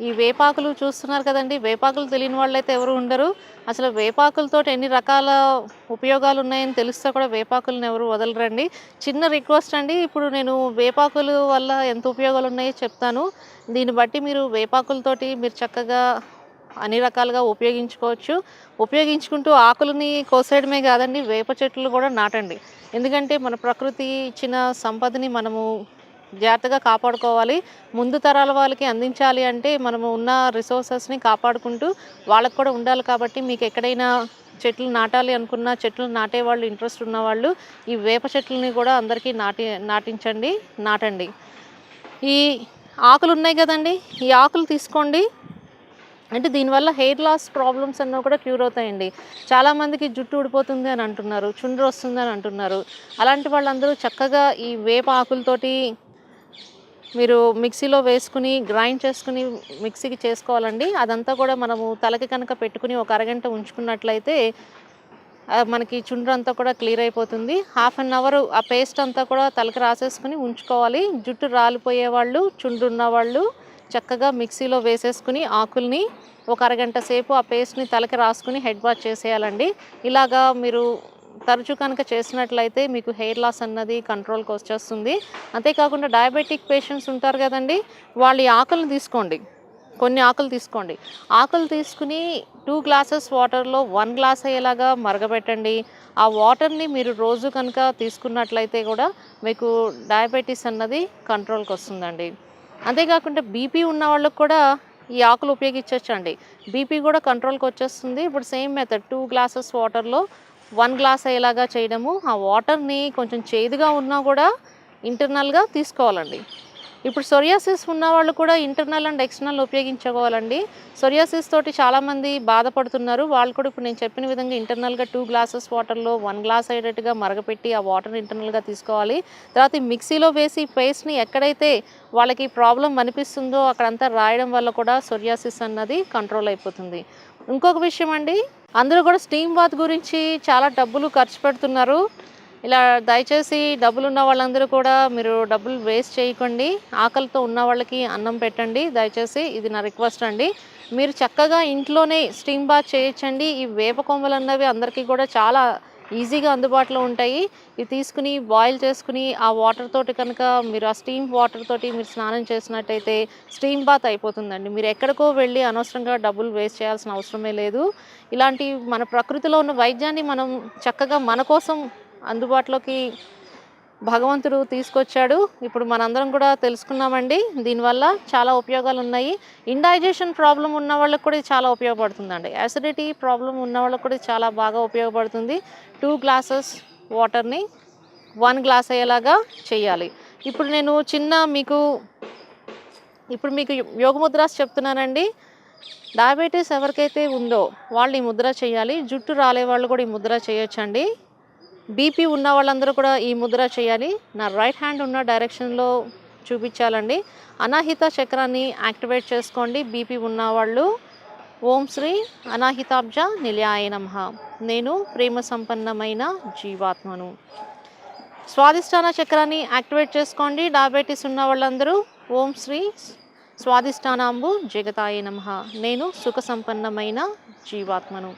ఈ వేపాకులు చూస్తున్నారు కదండి. వేపాకులు తెలియని వాళ్ళైతే ఎవరు ఉండరు. అసలు వేపాకులతో ఎన్ని రకాల ఉపయోగాలు ఉన్నాయని తెలిస్తే కూడా వేపాకులను ఎవరు వదలరండి. చిన్న రిక్వెస్ట్ అండి. ఇప్పుడు నేను వేపాకులు వల్ల ఎంత ఉపయోగాలు ఉన్నాయో చెప్తాను. దీన్ని బట్టి మీరు వేపాకులతోటి మీరు చక్కగా అన్ని రకాలుగా ఉపయోగించుకోవచ్చు. ఉపయోగించుకుంటూ ఆకులని కోసేయడమే కాదండి. వేప చెట్లు కూడా నాటండి. ఎందుకంటే మన ప్రకృతి ఇచ్చిన సంపదని మనము జాగ్రత్తగా కాపాడుకోవాలి. ముందు తరాల వాళ్ళకి అందించాలి అంటే మనము ఉన్న రిసోర్సెస్ని కాపాడుకుంటూ వాళ్ళకు కూడా ఉండాలి కాబట్టి మీకు ఎక్కడైనా చెట్లు నాటాలి అనుకున్న చెట్లు నాటే వాళ్ళు ఇంట్రెస్ట్ ఉన్నవాళ్ళు ఈ వేప చెట్లని కూడా అందరికీ నాటి నాటించండి నాటండి. ఈ ఆకులు ఉన్నాయి కదండి ఈ ఆకులు తీసుకోండి. అంటే దీనివల్ల హెయిర్ లాస్ ప్రాబ్లమ్స్ అన్నీ కూడా క్యూర్ అవుతాయండి. చాలామందికి జుట్టు ఊడిపోతుంది అని అంటున్నారు చుండ్రు వస్తుంది అని అంటున్నారు. అలాంటి వాళ్ళందరూ చక్కగా ఈ వేప ఆకులతోటి మీరు మిక్సీలో వేసుకుని గ్రైండ్ చేసుకుని మిక్సీకి చేసుకోవాలండి. అదంతా కూడా మనము తలకి కనుక పెట్టుకుని ఒక అరగంట ఉంచుకున్నట్లయితే మనకి చుండ్రు అంతా కూడా క్లియర్ అయిపోతుంది. హాఫ్ అన్ అవర్ ఆ పేస్ట్ అంతా కూడా తలకి రాసేసుకుని ఉంచుకోవాలి. జుట్టు రాలిపోయే వాళ్ళు చుండ్రు ఉన్నవాళ్ళు చక్కగా మిక్సీలో వేసేసుకుని ఆకుల్ని ఒక అరగంట సేపు ఆ పేస్ట్ని తలకి రాసుకుని హెడ్ వాష్ చేసేయాలండి. ఇలాగా మీరు తరచూ కనుక చేసినట్లయితే మీకు హెయిర్ లాస్ అన్నది కంట్రోల్కి వచ్చేస్తుంది. అంతేకాకుండా డయాబెటిక్ పేషెంట్స్ ఉంటారు కదండి వాళ్ళు ఈ ఆకులను తీసుకోండి. కొన్ని ఆకులు తీసుకోండి. ఆకులు తీసుకుని టూ గ్లాసెస్ వాటర్లో వన్ గ్లాస్ అయ్యేలాగా మరగబెట్టండి. ఆ వాటర్ని మీరు రోజు కనుక తీసుకున్నట్లయితే కూడా మీకు డయాబెటీస్ అన్నది కంట్రోల్కి వస్తుందండి. అంతేకాకుండా బీపీ ఉన్న వాళ్ళకు కూడా ఈ ఆకులు ఉపయోగించవచ్చండి బీపీ కూడా కంట్రోల్కి వచ్చేస్తుంది. ఇప్పుడు సేమ్ మెథడ్ టూ గ్లాసెస్ వాటర్లో వన్ గ్లాస్ అయ్యేలాగా చేయడము ఆ వాటర్ని కొంచెం చేదుగా ఉన్నా కూడా ఇంటర్నల్గా తీసుకోవాలండి. ఇప్పుడు సొరియాసిస్ ఉన్న వాళ్ళు కూడా ఇంటర్నల్ అండ్ ఎక్స్టర్నల్ ఉపయోగించుకోవాలండి. సొరియాసిస్ తోటి చాలామంది బాధపడుతున్నారు. వాళ్ళు కూడా ఇప్పుడు నేను చెప్పిన విధంగా ఇంటర్నల్గా టూ గ్లాసెస్ వాటర్లో వన్ గ్లాస్ అయ్యేటట్టుగా మరగపెట్టి ఆ వాటర్ ఇంటర్నల్గా తీసుకోవాలి. తర్వాత మిక్సీలో వేసి పేస్ట్ని ఎక్కడైతే వాళ్ళకి ప్రాబ్లం అనిపిస్తుందో అక్కడంతా రాయడం వల్ల కూడా సొరియాసిస్ అన్నది కంట్రోల్ అయిపోతుంది. ఇంకొక విషయం అండి అందరూ కూడా స్టీమ్ బాత్ గురించి చాలా డబ్బులు ఖర్చు పెడుతున్నారు. ఇలా దయచేసి డబ్బులు ఉన్న వాళ్ళందరూ కూడా మీరు డబ్బులు వేస్ట్ చేయకండి. ఆకలితో ఉన్న వాళ్ళకి అన్నం పెట్టండి. దయచేసి ఇది నా రిక్వెస్ట్ అండి. మీరు చక్కగా ఇంట్లోనే స్టీమ్ బాత్ చేయొచ్చండి. ఈ వేప కొమ్మలు అన్నవి అందరికీ కూడా చాలా ఈజీగా అందుబాటులో ఉంటాయి. ఇవి తీసుకుని బాయిల్ చేసుకుని ఆ వాటర్ తోటి కనుక మీరు ఆ స్టీమ్ వాటర్ తోటి మీరు స్నానం చేసినట్టయితే స్టీమ్ బాత్ అయిపోతుందండి. మీరు ఎక్కడికో వెళ్ళి అనవసరంగా డబ్బులు వేస్ట్ చేయాల్సిన అవసరమే లేదు. ఇలాంటి మన ప్రకృతిలో ఉన్న వైద్యాన్ని మనం చక్కగా మన కోసం అందుబాటులోకి భగవంతుడు తీసుకొచ్చాడు. ఇప్పుడు మనందరం కూడా తెలుసుకున్నామండి. దీనివల్ల చాలా ఉపయోగాలు ఉన్నాయి ఇండైజెషన్ ప్రాబ్లం ఉన్న వాళ్ళకి కూడా ఇది చాలా ఉపయోగపడుతుందండి. యాసిడిటీ ప్రాబ్లం ఉన్న వాళ్ళకి కూడా చాలా బాగా ఉపయోగపడుతుంది. టూ గ్లాసెస్ వాటర్ని వన్ గ్లాస్ అయ్యేలాగా చేయాలి. ఇప్పుడు నేను చిన్న మీకు ఇప్పుడు మీకు యోగ ముద్రాస్ చెప్తున్నానండి. డయాబెటీస్ ఎవరికైతే ఉందో వాళ్ళు ఈ ముద్ర చేయాలి. జుట్టు రాలే వాళ్ళు కూడా ఈ ముద్ర చేయొచ్చండి. బీపీ ఉన్న వాళ్ళందరూ కూడా ఈ ముద్ర చేయాలి. నా రైట్ హ్యాండ్ ఉన్న డైరెక్షన్లో చూపించాలండి. అనాహిత చక్రాన్ని యాక్టివేట్ చేసుకోండి. బీపీ ఉన్నవాళ్ళు ఓం శ్రీ అనాహితాబ్జ నిలయాయనమః నేను ప్రేమ సంపన్నమైన జీవాత్మను. స్వాదిష్టాన చక్రాన్ని యాక్టివేట్ చేసుకోండి. డయాబెటీస్ ఉన్న వాళ్ళందరూ. ఓం శ్రీ స్వాదిష్టానాంబు జగతాయనమః నేను సుఖ సంపన్నమైన జీవాత్మను.